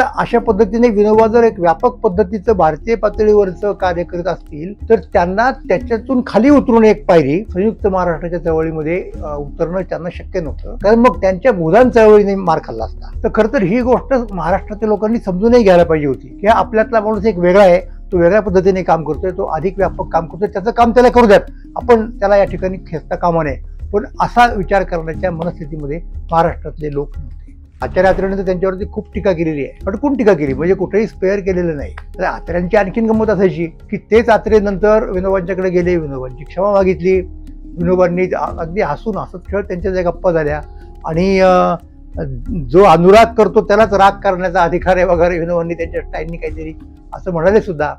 आता अशा पद्धतीने विनोबा जर एक व्यापक पद्धतीचं भारतीय पातळीवरचं कार्य करत असतील तर त्यांना त्याच्यातून खाली उतरून एक पायरी संयुक्त महाराष्ट्राच्या चळवळीमध्ये उतरणं त्यांना शक्य नव्हतं. कारण मग त्यांच्या भूदान चळवळीने मार खाल्ला असता. तर खरं तर ही गोष्ट महाराष्ट्रातील लोकांनी समजूनही घ्यायला पाहिजे होती की आपल्यातला माणूस एक वेगळा आहे तो वेगळ्या पद्धतीने काम करतोय तो अधिक व्यापक काम करतोय त्याचं काम त्याला करू द्यात. आपण त्याला या ठिकाणी खेचता कामा नये. पण असा विचार करण्याच्या मनस्थितीमध्ये महाराष्ट्रातले लोक नव्हते. आचार्य आत्र्याने तर त्यांच्यावरती खूप टीका केलेली आहे. पण कोण टीका केली? म्हणजे कुठेही स्पेअर केलेलं नाही. तर आत्र्यांची आणखीन गंमत असायची की तेच आत्रे नंतर विनोबांच्याकडे गेले. विनोबांची क्षमा मागितली. विनोबांनी अगदी हसून हसत खेळत त्यांच्या ज्या गप्पा झाल्या. आणि जो अनुराग करतो त्यालाच राग करण्याचा अधिकार आहे वगैरे विनोबांनी त्यांच्या स्टाईलनी काहीतरी असं म्हणाले सुद्धा.